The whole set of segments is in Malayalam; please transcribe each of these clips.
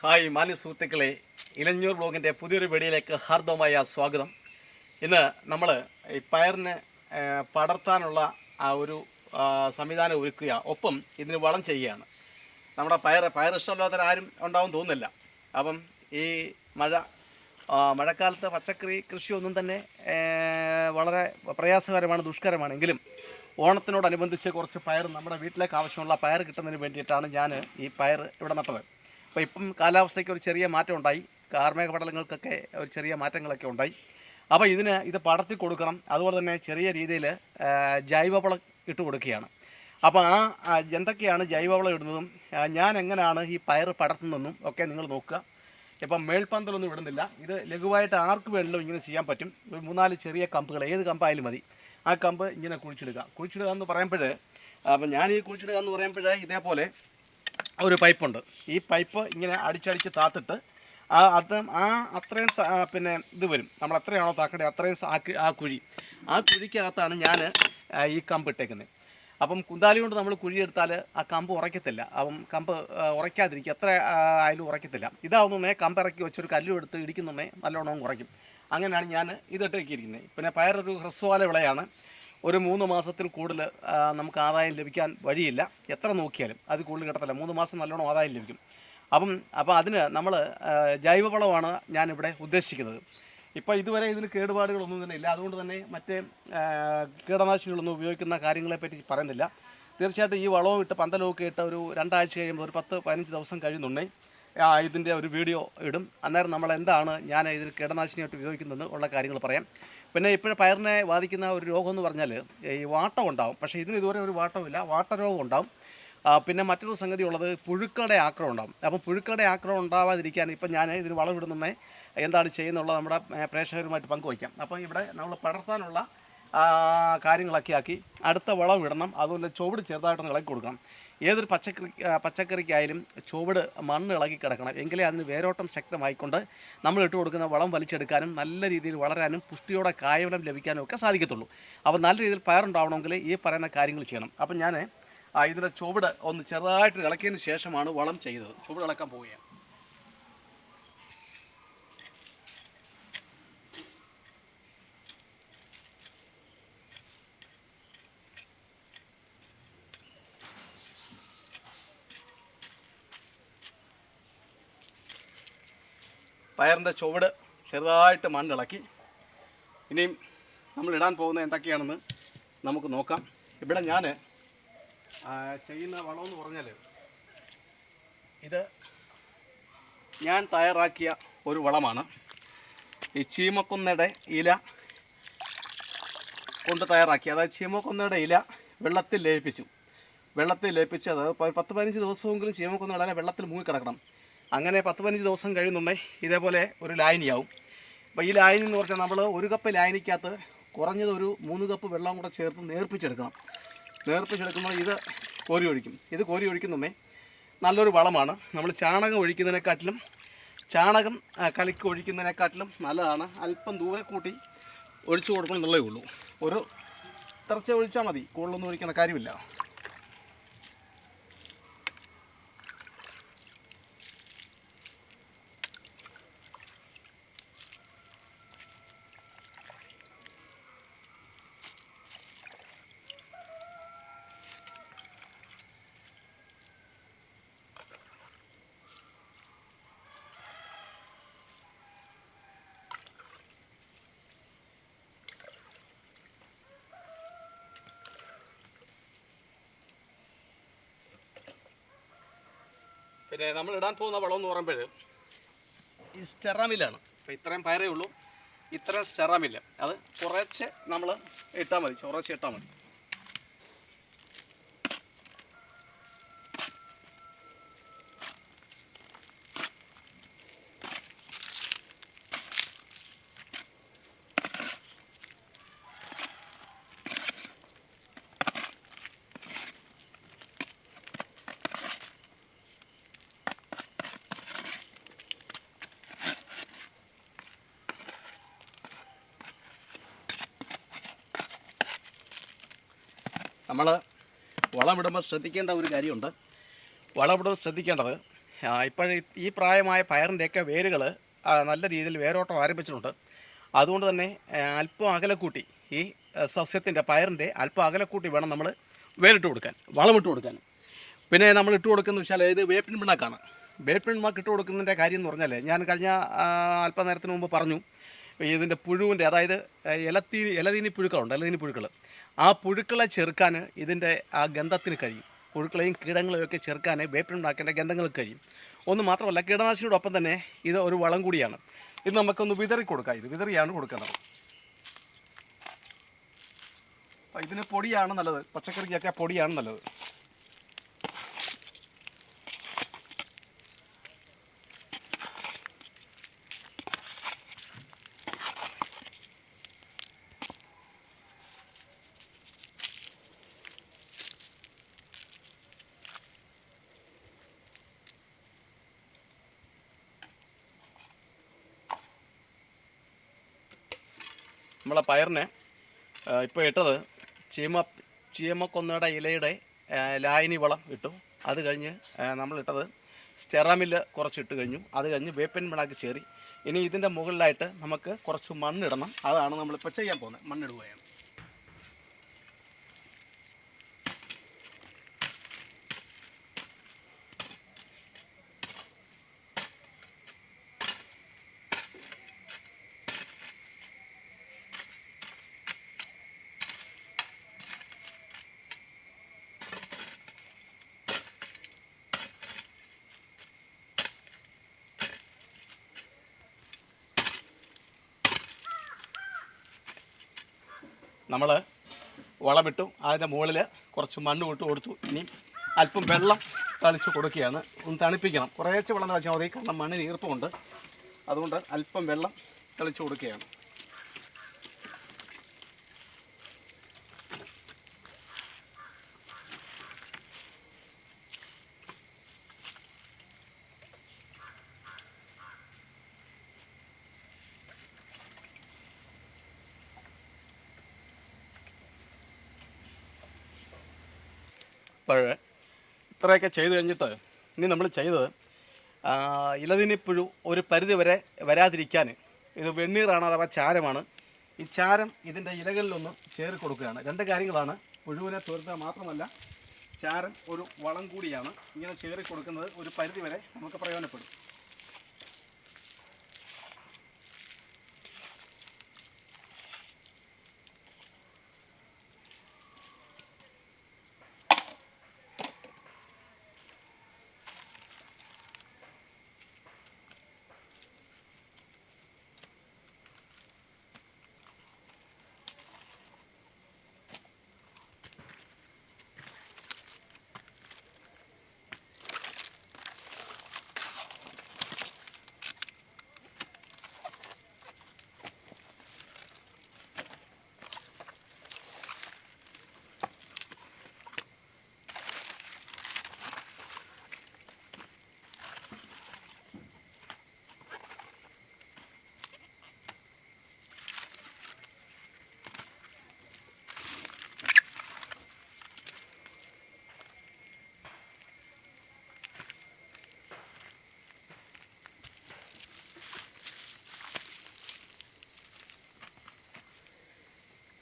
ഹായ് മാന്യ സുഹൃത്തുക്കളെ ഇലഞ്ഞൂർ ബ്ലോഗിന്റെ പുതിയൊരു വെടിയിലേക്ക് ഹാർദവമായ സ്വാഗതം. ഇന്ന് നമ്മൾ ഈ പയറിന് പടർത്താനുള്ള ആ ഒരു സംവിധാനം ഒരുക്കുക. ഒപ്പം ഇതിന് വളം ചെയ്യുകയാണ്. നമ്മുടെ പയർ പയർ ഇഷ്ടമില്ലാത്തവർ ആരും ഉണ്ടാവും തോന്നുന്നില്ല. അപ്പം ഈ മഴ മഴക്കാലത്ത് പച്ചക്കറി കൃഷിയൊന്നും തന്നെ വളരെ പ്രയാസകരമാണ് ദുഷ്കരമാണെങ്കിലും ഓണത്തിനോടനുബന്ധിച്ച് കുറച്ച് പയർ നമ്മുടെ വീട്ടിലേക്ക് ആവശ്യമുള്ള പയർ കിട്ടുന്നതിന് വേണ്ടിയിട്ടാണ് ഞാൻ ഈ പയർ ഇവിടെ നട്ടത്. അപ്പോൾ ഇപ്പം കാലാവസ്ഥയ്ക്ക് ഒരു ചെറിയ മാറ്റം ഉണ്ടായി. കാർമേഘ പടലങ്ങൾക്കൊക്കെ ഒരു ചെറിയ മാറ്റങ്ങളൊക്കെ ഉണ്ടായി. അപ്പോൾ ഇതിന് ഇത് പടർത്തി കൊടുക്കണം. അതുപോലെ തന്നെ ചെറിയ രീതിയിൽ ജൈവവളം ഇട്ട് കൊടുക്കുകയാണ്. അപ്പോൾ ആ എന്തൊക്കെയാണ് ജൈവവളം ഇടുന്നതും ഞാൻ എങ്ങനെയാണ് ഈ പയർ പടർത്തുന്നതെന്നും ഒക്കെ നിങ്ങൾ നോക്കുക. ഇപ്പം മേൽപ്പന്തലൊന്നും ഇടുന്നില്ല. ഇത് ലഘുവായിട്ട് ആർക്ക് വേണമെങ്കിലും ഇങ്ങനെ ചെയ്യാൻ പറ്റും. ഒരു മൂന്നാൽ ചെറിയ കമ്പുകൾ ഏത് കമ്പായാലും മതി. ആ കമ്പ് ഇങ്ങനെ കുഴിച്ചിടുക. കുഴിച്ചിടുക എന്ന് പറയുമ്പോൾ അപ്പം ഞാൻ ഈ കുഴിച്ചിടുക എന്ന് പറയുമ്പോൾ ഇതേപോലെ ഒരു പൈപ്പുണ്ട്. ഈ പൈപ്പ് ഇങ്ങനെ അടിച്ചടിച്ച് താത്തിട്ട് ആ അത് ആ അത്രയും പിന്നെ ഇത് വരും. നമ്മൾ എത്രയാണോ താക്കേണ്ടത്? അത്രയും ആ കുഴി. ആ കുഴിക്കകത്താണ് ഞാൻ ഈ കമ്പ് ഇട്ടേക്കുന്നത്. അപ്പം കുന്താലി കൊണ്ട് നമ്മൾ കുഴിയെടുത്താൽ ആ കമ്പ് ഉറയ്ക്കത്തില്ല അപ്പം കമ്പ് ഉറയ്ക്കാതിരിക്കും എത്ര ആയാലും ഉറയ്ക്കത്തില്ല ഇതാവുന്നേ കമ്പ് ഇറക്കി വെച്ചൊരു കല്ലും എടുത്ത് ഇടിക്കുന്നുണ്ടെങ്കിൽ നല്ലോണം ഉറയ്ക്കും. അങ്ങനെയാണ് ഞാൻ ഇതിട്ടിരിക്കുന്നത് പിന്നെ പയറൊരു ഹ്രസ്വകാല വിളയാണ്. ഒരു മൂന്ന് മാസത്തിൽ കൂടുതൽ നമുക്ക് ആദായം ലഭിക്കാൻ വഴിയില്ല. എത്ര നോക്കിയാലും അത് കൂടുതൽ കിട്ടത്തില്ല. മൂന്ന് മാസം നല്ലോണം ആദായം ലഭിക്കും. അപ്പം അപ്പോൾ അതിന് നമ്മൾ ജൈവവളമാണ് ഞാനിവിടെ ഉദ്ദേശിക്കുന്നത്. ഇപ്പോൾ ഇതുവരെ ഇതിന് കേടുപാടുകളൊന്നും തന്നെ ഇല്ല. അതുകൊണ്ട് തന്നെ മറ്റേ കീടനാശിനികളൊന്നും ഉപയോഗിക്കുന്ന കാര്യങ്ങളെപ്പറ്റി പറയുന്നില്ല. തീർച്ചയായിട്ടും ഈ വളവും ഇട്ട് പന്തലൊക്കെ ഇട്ട് ഒരു രണ്ടാഴ്ച കഴിയുമ്പോൾ ഒരു പത്ത് പതിനഞ്ച് ദിവസം കഴിയുന്നുണ്ടെങ്കിൽ ഇതിന്റെ ഒരു വീഡിയോ ഇടും. അന്നേരം നമ്മൾ എന്താണ് ഞാൻ ഇതിന് കീടനാശിനിയായിട്ട് ഉപയോഗിക്കുന്നത് ഉള്ള കാര്യങ്ങൾ പറയാം. പിന്നെ ഇപ്പോഴും പയറിനെ ബാധിക്കുന്ന ഒരു രോഗം എന്ന് പറഞ്ഞാൽ ഈ വാട്ടം ഉണ്ടാവും. പക്ഷേ ഇതിന് ഇതുവരെ ഒരു വാട്ടമില്ല വാട്ടരോഗം ഉണ്ടാവും. പിന്നെ മറ്റൊരു സംഗതി ഉള്ളത് പുഴുക്കളുടെ ആക്രമം ഉണ്ടാവും. അപ്പം പുഴുക്കളുടെ ആക്രമം ഉണ്ടാവാതിരിക്കാൻ ഇപ്പം ഞാൻ ഇതിന് വളമിടുന്നേ എന്താണ് ചെയ്യുന്നുള്ളത് നമ്മുടെ പ്രേക്ഷകരുമായിട്ട് പങ്കുവയ്ക്കാം അപ്പോൾ ഇവിടെ നമ്മൾ പടർത്താനുള്ള കാര്യങ്ങളൊക്കെ ആക്കി അടുത്ത വളം ഇടണം. അതുപോലെ ചുവട് ചെറുതായിട്ടൊന്ന് ഇളക്കി കൊടുക്കണം. ഏതൊരു പച്ചക്കറി പച്ചക്കറിക്കായാലും ചുവട് മണ്ണ് ഇളകി കിടക്കണം. എങ്കിലേ അതിന് വേരോട്ടം ശക്തമായിക്കൊണ്ട് നമ്മൾ ഇട്ട് കൊടുക്കുന്ന വളം വലിച്ചെടുക്കാനും നല്ല രീതിയിൽ വളരാനും പുഷ്ടിയോടെ കായവലം ലഭിക്കാനും ഒക്കെ സാധിക്കത്തുള്ളൂ. അപ്പോൾ നല്ല രീതിയിൽ പയറുണ്ടാവണമെങ്കിൽ ഈ പറയുന്ന കാര്യങ്ങൾ ചെയ്യണം. അപ്പം ഞാൻ ഇതിന്റെ ചുവട് ഒന്ന് ചെറുതായിട്ട് ഇളക്കിയതിന് ശേഷമാണ് വളം ചെയ്തത്. ചുവട് ഇളക്കാൻ പോവുകയാണ്. പയറിന്റെ ചുവട് ചെറുതായിട്ട് മണ്ണിളക്കി. ഇനിയും നമ്മൾ ഇടാൻ പോകുന്നത് എന്തൊക്കെയാണെന്ന് നമുക്ക് നോക്കാം. ഇവിടെ ഞാൻ ചെയ്യുന്ന വളമെന്ന് പറഞ്ഞാൽ ഇത് ഞാൻ തയ്യാറാക്കിയ ഒരു വളമാണ്. ഈ ചീമക്കൊന്നയുടെ ഇല കൊണ്ട് തയ്യാറാക്കി. അതായത് ചീമക്കൊന്നയുടെ ഇല വെള്ളത്തിൽ ലയിപ്പിച്ചു. വെള്ളത്തിൽ ലയിപ്പിച്ച് അത് പത്ത് പതിനഞ്ച് ദിവസമെങ്കിലും ചീമക്കൊന്ന ഇല വെള്ളത്തിൽ മുങ്ങിക്കിടക്കണം അങ്ങനെ പത്ത് പതിനഞ്ച് ദിവസം കഴിയുന്നുണ്ടെങ്കിൽ ഇതേപോലെ ഒരു ലായനിയാവും. അപ്പോൾ ഈ ലായനി എന്ന് പറഞ്ഞാൽ നമ്മൾ ഒരു കപ്പ് ലായനിക്കകത്ത് കുറഞ്ഞത് ഒരു മൂന്ന് കപ്പ് വെള്ളം കൂടെ ചേർത്ത് നേർപ്പിച്ചെടുക്കണം. നേർപ്പിച്ചെടുക്കുമ്പോൾ ഇത് കോരി ഒഴിക്കും. ഇത് കോരി ഒഴിക്കുന്നുണ്ടേ നല്ലൊരു വളമാണ്. നമ്മൾ ചാണകം ഒഴിക്കുന്നതിനെക്കാട്ടിലും ചാണകം കലക്കി ഒഴിക്കുന്നതിനെക്കാട്ടിലും നല്ലതാണ്. അല്പം ദൂരെ കൂട്ടി ഒഴിച്ചു കൊടുക്കണം എന്നുള്ളതേ ഉള്ളൂ. ഒരു തറച്ച ഒഴിച്ചാൽ മതി. കൂടുതലൊന്നും ഒഴിക്കേണ്ട കാര്യമില്ല. പിന്നെ നമ്മൾ ഇടാൻ പോകുന്ന വളം എന്ന് പറയുമ്പോൾ ഈ സ്റ്റെറാമില്ലാണ് അപ്പോൾ ഇത്രയും പയറേ ഉള്ളൂ. ഇത്രയും സ്റ്റെറാമില്ല. അത് കുറച്ച് നമ്മൾ ഇട്ടാൽ മതി. കുറച്ച് ഇട്ടാൽ മതി. നമ്മൾ വളമിടുമ്പോൾ ശ്രദ്ധിക്കേണ്ട ഒരു കാര്യമുണ്ട്. വളമിടുമ്പോൾ ശ്രദ്ധിക്കേണ്ടത് ഇപ്പോൾ ഈ പ്രായമായ പയറിന്റെയൊക്കെ വേരുകൾ നല്ല രീതിയിൽ വേരോട്ടം ആരംഭിച്ചിട്ടുണ്ട്. അതുകൊണ്ട് തന്നെ അല്പം അകലക്കൂട്ടി ഈ സസ്യത്തിന്റെ പയറിന്റെ അല്പം അകലക്കൂട്ടി വേണം നമ്മൾ വേരിട്ട് കൊടുക്കാൻ വളമിട്ട് കൊടുക്കാൻ. പിന്നെ നമ്മൾ ഇട്ട് കൊടുക്കുന്ന വെച്ചാൽ ഇത് വേപ്പിൻ പിണ്ണാക്കാണ്. വേപ്പിൻ പിണ്ണാക്ക് ഇട്ട് കൊടുക്കുന്നതിന്റെ കാര്യം എന്ന് പറഞ്ഞാൽ ഞാൻ കഴിഞ്ഞ അല്പനേരത്തിന് മുമ്പ് പറഞ്ഞു ഇതിന്റെ പുഴുവിന്റെ അതായത് ഇലത്തീ ഇലതീനി പുഴുക്കളുണ്ട് ഇലതീനി പുഴുക്കൾ ആ പുഴുക്കളെ ചെറുക്കാൻ ഇതിന്റെ ആ ഗന്ധത്തിന് കഴിയും. പുഴുക്കളെയും കീടങ്ങളെയും ഒക്കെ ചെറുക്കാൻ വേപ്പിൻ പിണ്ണാക്കിന്റെ ഗന്ധങ്ങൾക്ക് കഴിയും. ഒന്ന് മാത്രമല്ല കീടനാശിനിയോടൊപ്പം തന്നെ ഇത് ഒരു വളം കൂടിയാണ്. ഇത് നമുക്കൊന്ന് വിതറി കൊടുക്കാം. ഇത് വിതറിയാണ് കൊടുക്കുന്നത്. ഇതിന് പൊടിയാണ് നല്ലത്. പച്ചക്കറിക്കൊക്കെ പൊടിയാണ് നല്ലത്. നമ്മളെ പയറിനെ ഇപ്പോൾ ഇട്ടത് ചീമ ചീമക്കൊന്നയുടെ ഇലയുടെ ലായനി വളം ഇട്ടു. അത് കഴിഞ്ഞ് നമ്മളിട്ടത് സ്റ്റെറാമിൽ കുറച്ചിട്ട് കഴിഞ്ഞു. അത് കഴിഞ്ഞ് വേപ്പൻ പിണ്ണാക്ക് ചേറി. ഇനി ഇതിന്റെ മുകളിലായിട്ട് നമുക്ക് കുറച്ച് മണ്ണിടണം. അതാണ് നമ്മളിപ്പോൾ ചെയ്യാൻ പോകുന്നത്. മണ്ണിടുകയാണ്. നമ്മൾ വളമിട്ടു അതിന്റെ മുകളിൽ കുറച്ച് മണ്ണ് വിട്ട് കൊടുത്തു. ഇനി അല്പം വെള്ളം തളിച്ച് കൊടുക്കുകയാണ്. ഒന്ന് തണുപ്പിക്കണം. കുറേശ്ശെ വെള്ളം തളിച്ചാൽ മതി. കാരണം മണ്ണിന് ഈർപ്പമുണ്ട്. അതുകൊണ്ട് അല്പം വെള്ളം തളിച്ച് കൊടുക്കുകയാണ്. അപ്പോൾ ഇത്രയൊക്കെ ചെയ്ത് കഴിഞ്ഞിട്ട് ഇനി നമ്മൾ ചെയ്തത് ഇലതിനിപ്പുഴു ഒരു പരിധി വരെ വരാതിരിക്കാൻ ഇത് വെണ്ണീറാണ് അഥവാ ചാരമാണ്. ഈ ചാരം ഇതിന്റെ ഇലകളിലൊന്ന് ചേറി കൊടുക്കുകയാണ്. രണ്ട് കാര്യങ്ങളാണ്. പുഴുവിനെ തുരത്തുക മാത്രമല്ല ചാരം ഒരു വളം കൂടിയാണ്. ഇങ്ങനെ ചേറി കൊടുക്കുന്നത് ഒരു പരിധി വരെ നമുക്ക് പ്രയോജനപ്പെടും.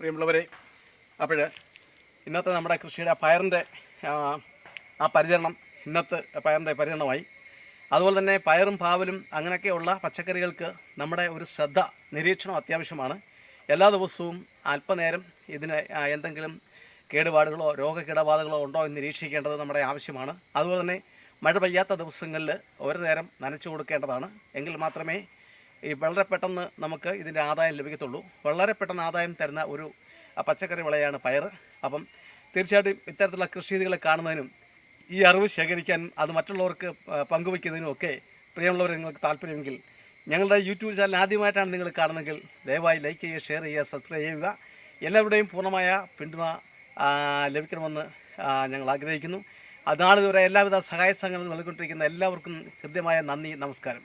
പ്രിയമുള്ളവരെ അപ്പോൾ ഇന്നത്തെ നമ്മുടെ കൃഷിയുടെ പയറിന്റെ ആ, പരിചരണം ഇന്നത്തെ പയറിന്റെ പരിചരണമായി. അതുപോലെ തന്നെ പയറും പാവലും അങ്ങനെയൊക്കെയുള്ള പച്ചക്കറികൾക്ക് നമ്മുടെ ഒരു ശ്രദ്ധ നിരീക്ഷണം അത്യാവശ്യമാണ്. എല്ലാ ദിവസവും അല്പനേരം ഇതിന് എന്തെങ്കിലും കേടുപാടുകളോ രോഗകീടബാധകളോ ഉണ്ടോ എന്ന് നിരീക്ഷിക്കേണ്ടത് നമ്മുടെ ആവശ്യമാണ്. അതുപോലെ തന്നെ മഴ പെയ്യാത്ത ദിവസങ്ങളിൽ ഒരു നേരം നനച്ചു കൊടുക്കേണ്ടതാണ്. എങ്കിൽ മാത്രമേ ഈ വളരെ പെട്ടെന്ന് നമുക്ക് ഇതിന്റെ ആദായം ലഭിക്കത്തുള്ളൂ. വളരെ പെട്ടെന്ന് ആദായം തരുന്ന ഒരു പച്ചക്കറി വിളയാണ് പയർ അപ്പം തീർച്ചയായിട്ടും ഇത്തരത്തിലുള്ള കൃഷിരീതികളെ കാണുന്നതിനും ഈ അറിവ് ശേഖരിക്കാനും അത് മറ്റുള്ളവർക്ക് പങ്കുവയ്ക്കുന്നതിനും ഒക്കെ പ്രിയമുള്ളവർ നിങ്ങൾക്ക് താല്പര്യമെങ്കിൽ ഞങ്ങളുടെ യൂട്യൂബ് ചാനൽ ആദ്യമായിട്ടാണ് നിങ്ങൾ കാണുന്നതെങ്കിൽ ദയവായി ലൈക്ക് ചെയ്യുക ഷെയർ ചെയ്യുക സബ്സ്ക്രൈബ് ചെയ്യുക. എല്ലാവരുടെയും പൂർണമായ പിന്തുണ ലഭിക്കണമെന്ന് ഞങ്ങൾ ആഗ്രഹിക്കുന്നു. അതാണ് ഇതുവരെ എല്ലാവിധ സഹായ സംഘങ്ങളും നൽകിക്കൊണ്ടിരിക്കുന്ന എല്ലാവർക്കും ഹൃദ്യമായ നന്ദി നമസ്കാരം.